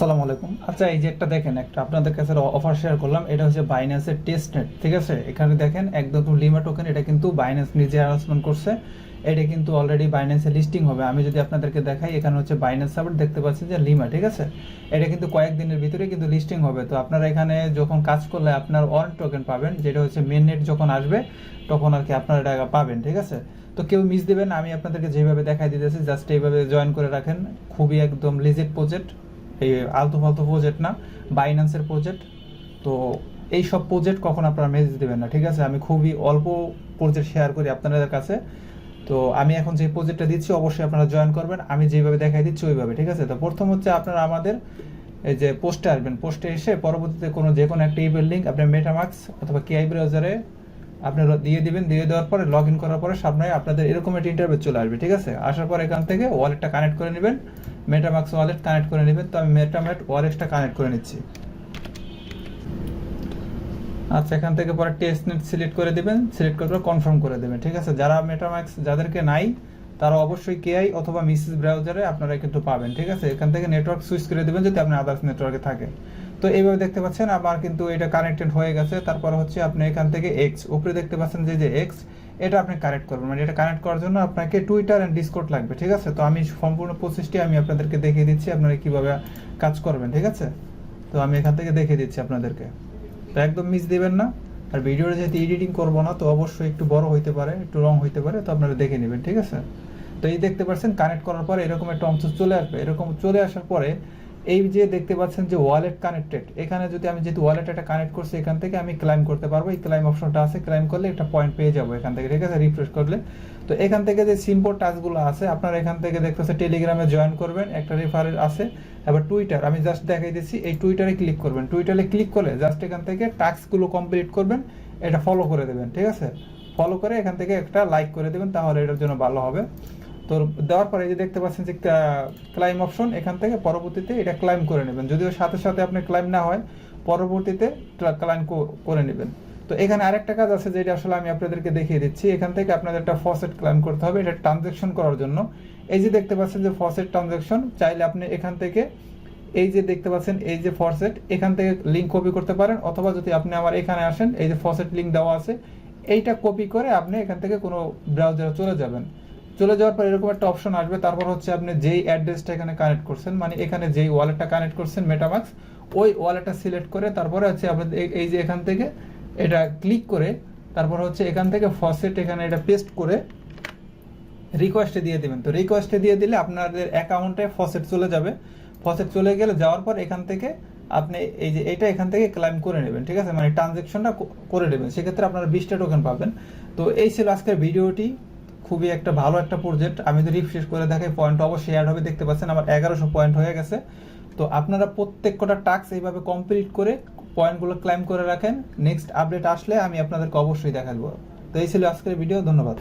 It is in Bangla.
আসসালামু আলাইকুম। আচ্ছা এই যে একটা দেখেন, একটা আপনাদের কাছে অফার শেয়ার করলাম, এটা হচ্ছে বাইন্যান্সের টেস্ট নেট ঠিক আছে? এখানে দেখেন, একদম লিমা টোকেন এটা কিন্তু বাইন্যান্স নিজে অ্যানাউন্সমেন্ট করছে। এটা কিন্তু অলরেডি বাইন্যান্সে লিস্টিং হবে। আমি যদি আপনাদেরকে দেখাই, এখানে হচ্ছে বাইন্যান্স সাপোর্ট দেখতে পাচ্ছেন যে লিমা ঠিক আছে? এটা কিন্তু কয়েকদিনের ভিতরে কিন্তু লিস্টিং হবে। তো আপনারা এখানে যখন কাজ করলে আপনার অন টোকেন পাবেন, যেটা হচ্ছে মেন নেট যখন আসবে, তখন আর কি আপনারা এটা পাবেন, ঠিক আছে? তো কেউ মিস দিবেন আমি আপনাদেরকে যেভাবে দেখাই দিতেছি জাস্ট এইভাবে জয়েন করে রাখেন। খুবই একদম লিজিট প্রজেক্ট এই আলতু ফালতু প্রজেক্ট না বাইন্যান্সের প্রজেক্ট তো এই সব প্রজেক্ট কখন আপনারা মেসেজ দেবেন না, ঠিক আছে? আমি খুবই অল্প প্রজেক্ট শেয়ার করি আপনাদের কাছে। তো আমি এখন যে প্রজেক্টটা দিচ্ছি, অবশ্যই আপনারা জয়েন করবেন। আমি যেভাবে দেখাই দিচ্ছি, ওইভাবে, ঠিক আছে? তো প্রথম হচ্ছে আপনারা আমাদের এই যে পোস্টে আসবেন। পোস্টে এসে পরবর্তীতে কোনো যে কোনো একটা ইমেল লিঙ্ক আপনার মেটামাক্স অথবা কেআই ব্রাউজারে আপনি দিয়ে দিবেন। দিয়ে দেওয়ার পরে লগ ইন করার পরে সামনে আপনাদের এরকম একটা ইন্টারভিউ চলে আসবে, ঠিক আছে? আসার পর এখান থেকে ওয়ালেটটা কানেক্ট করে নেবেন। মেটামাক্স ওয়ালেট কানেক্ট করে নেবেন, তো আমি মেটামেট ওয়ালেটটা কানেক্ট করে নিচ্ছি। আচ্ছা এখান থেকে পরে টেস্ট নেট সিলেক্ট করে দিবেন সিলেক্ট করে কনফার্ম করে দেবেন, ঠিক আছে? যারা মেটাম্যাক্স যাদেরকে নাই, তারা অবশ্যই কেআই অথবা মিসেস ব্রাউজারে আপনারা কিন্তু পাবেন, ঠিক আছে? এখান থেকে নেটওয়ার্ক সুইচ করে দেবেন যদি আপনি আদার্স নেটওয়ার্কে থাকে। তো এইভাবে দেখতে পাচ্ছেন, আমার কিন্তু এটা কানেক্টেড হয়ে গেছে, তারপর হচ্ছে আপনি এখান থেকে এক্স উপরে দেখতে পাচ্ছেন যে যে এক্স এটা আপনি কানেক্ট করবেন। মানে এটা কানেক্ট করার জন্য আপনাকে টুইটার অ্যান্ড ডিসকোড লাগবে, ঠিক আছে? তো আমি সম্পূর্ণ প্রসেসটি আমি আপনাদেরকে দেখিয়ে দিচ্ছি, আপনারা কীভাবে কাজ করবেন, ঠিক আছে? তো আমি এখান থেকে দেখিয়ে দিচ্ছি আপনাদেরকে। তো একদম মিস দিবেন না। আর ভিডিওটা যেহেতু এডিটিং করব না, তো অবশ্যই একটু বড় হইতে পারে, একটু রং হইতে পারে, তো আপনারা দেখে নেবেন, ঠিক আছে? তো এই দেখতে পাচ্ছেন কানেক্ট করার পরে এরকম একটা অংশ চলে আসবে। এরকম চলে আসার পরে এই যে দেখতে পাচ্ছেন যে ওয়ালেট কানেক্টেড এখানে যদি আমি যেহেতু ওয়ালেট একটা কানেক্ট করছি এখান থেকে, আমি ক্লাইম করতে পারব। এই ক্লাইম অপশনটা আছে ক্লাইম করলে একটা পয়েন্ট পেয়ে যাব এখান থেকে, ঠিক আছে? রিফ্রেশ করলে। তো এখান থেকে যে সিম্পল টাচগুলো আছে, আপনারা এখান থেকে দেখতেছে টেলিগ্রামে জয়েন করবেন, একটা রেফারেল আছে এবার টুইটার আমি জাস্ট দেখাই দিচ্ছি, এই টুইটারে ক্লিক করবেন। টুইটারে ক্লিক করলে জাস্ট এখান থেকে টাস্কগুলো কমপ্লিট করবেন, এটা ফলো করে দেবেন, ঠিক আছে? ফলো করে এখান থেকে একটা লাইক করে দেবেন, তাহলে এটার জন্য ভালো হবে। তো দেওয়ার পরে এই যে দেখতে পাচ্ছেন যে ক্লাইম অপশন এখান থেকে পরবর্তীতে এটা ক্লাইম করে নেবেন। যদিও সাথে সাথে আপনি ক্লাইম না হয়, পরবর্তীতে ক্লাইম করে নেবেন। তো এখানে আরেকটা কাজ আছে যেটা আসলে আমি আপনাদেরকে দেখিয়ে দিচ্ছি। এখান থেকে আপনাদের একটা ফসেট ক্লাইম করতে হবে, এটা ট্রানজেকশন করার জন্য। এই যে দেখতে পাচ্ছেন যে ফসেট ট্রানজেকশন চাইলে আপনি এখান থেকে এই যে দেখতে পাচ্ছেন, এই যে ফরসেট এখান থেকে লিঙ্ক কপি করতে পারেন। অথবা যদি আপনি আমার এখানে আসেন, এই যে ফসেট লিঙ্ক দেওয়া আছে, এইটা কপি করে আপনি এখান থেকে কোনো ব্রাউজারে চলে যাবেন। চলে যাওয়ার পর এরকম একটা অপশন আসবে। তারপর হচ্ছে আপনি যেই অ্যাড্রেসটা এখানে কানেক্ট করছেন মানে এখানে যেই ওয়ালেটটা কানেক্ট করছেন মেটামাক্স ওই ওয়ালেটটা সিলেক্ট করে তারপরে হচ্ছে আপনাদের এই- যে এখান থেকে এটা ক্লিক করে তারপর হচ্ছে এখান থেকে ফসেট এখানে এটা পেস্ট করে রিকোয়েস্টে দিয়ে দেবেন। তো রিকোয়েস্টে দিয়ে দিলে আপনাদের অ্যাকাউন্টে ফসেট চলে যাবে। ফসেট চলে গেলে যাওয়ার পর এখান থেকে আপনি এই যে এটা এখান থেকে ক্লাইম করে নেবেন, ঠিক আছে? মানে ট্রানজেকশনটা করে নেবেন। সেক্ষেত্রে আপনারা বিশটা টোকেন পাবেন। তো এই ছিল আজকের ভিডিওটি। খুবই একটা ভালো একটা প্রজেক্ট আমি যদি রিফ্রেশ করে দেখাই পয়েন্ট অবশ্যই অ্যাড হবে। দেখতে পাচ্ছেন আমার এগারোশো পয়েন্ট হয়ে গেছে। তো আপনারা প্রত্যেক কটা টাস্ক এইভাবে কমপ্লিট করে পয়েন্টগুলো ক্লাইম করে রাখেন। নেক্সট আপডেট আসলে আমি আপনাদেরকে অবশ্যই দেখাবো। তো এই ছিল আজকের ভিডিও ধন্যবাদ।